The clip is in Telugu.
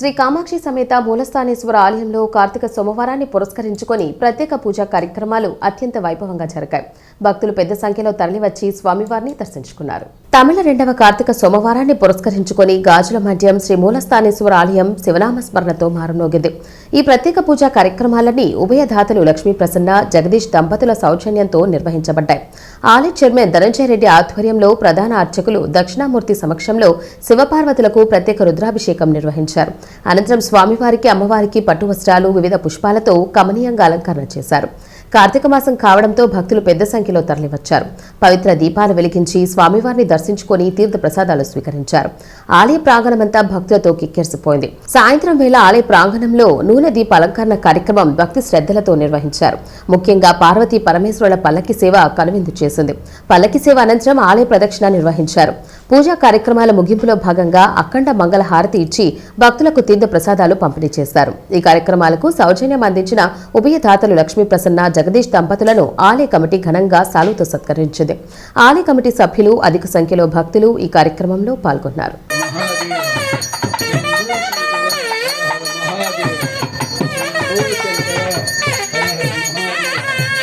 శ్రీ కామాక్షి సమేత మూలస్థానేశ్వర ఆలయంలో కార్తీక సోమవారాన్ని పురస్కరించుకొని ప్రత్యేక పూజా కార్యక్రమాలు అత్యంత వైభవంగా జరిగాయి. భక్తులు పెద్ద సంఖ్యలో తరలివచ్చి స్వామివారిని దర్శించుకున్నారు. తమిళ రెండవ కార్తీక సోమవారాన్ని పురస్కరించుకొని గాజుల మధ్యం శ్రీ మూలస్థానేశ్వర ఆలయం శివనామస్మరణతో మారునోగింది ఈ ప్రత్యేక పూజా కార్యక్రమాలన్నీ ఉభయధాతలు లక్ష్మీ ప్రసన్న జగదీష్ దంపతుల సౌజన్యంతో నిర్వహించబడ్డాయి. ఆలయ చైర్మన్ ధనంజయ రెడ్డి ఆధ్వర్యంలో ప్రధాన అర్చకులు దక్షిణామూర్తి సమక్షంలో శివపార్వతులకు ప్రత్యేక రుద్రాభిషేకం నిర్వహించారు. అనంతరం స్వామివారికి అమ్మవారికి పట్టు వస్త్రాలు వివిధ పుష్పాలతో కమనీయంగా అలంకరణ చేశారు. కార్తీక మాసం కావడంతో భక్తులు పెద్ద సంఖ్యలో తరలివచ్చారు. పవిత్ర దీపాలు వెలిగించి స్వామివారిని దర్శించుకొని తీర్థ ప్రసాదాలు స్వీకరించారు. ఆలయ ప్రాంగణమంతా భక్తులతో కిక్కిరిసిపోయింది. సాయంత్రం వేళ ఆలయ ప్రాంగణంలో నూనె దీప అలంకరణ కార్యక్రమం భక్తి శ్రద్ధలతో నిర్వహించారు. ముఖ్యంగా పార్వతీ పరమేశ్వరుల పల్లకి సేవ కనువిందు చేసింది. పల్లకి సేవ అనంతరం ఆలయ ప్రదక్షిణ నిర్వహించారు. పూజా కార్యక్రమాల ముగింపులో భాగంగా అఖండ మంగళ హారతి ఇచ్చి భక్తులకు తీర్థ ప్రసాదాలు పంపిణీ చేశారు. ఈ కార్యక్రమాలకు సౌజన్యం అందించిన ఉభయ దాతలు లక్ష్మీ ప్రసన్న జగదీష్ దంపతులను ఆలయ కమిటీ ఘనంగా సాలుతో సత్కరించింది. ఆలయ కమిటీ సభ్యులు అధిక సంఖ్యలో భక్తులు ఈ కార్యక్రమంలో పాల్గొన్నారు.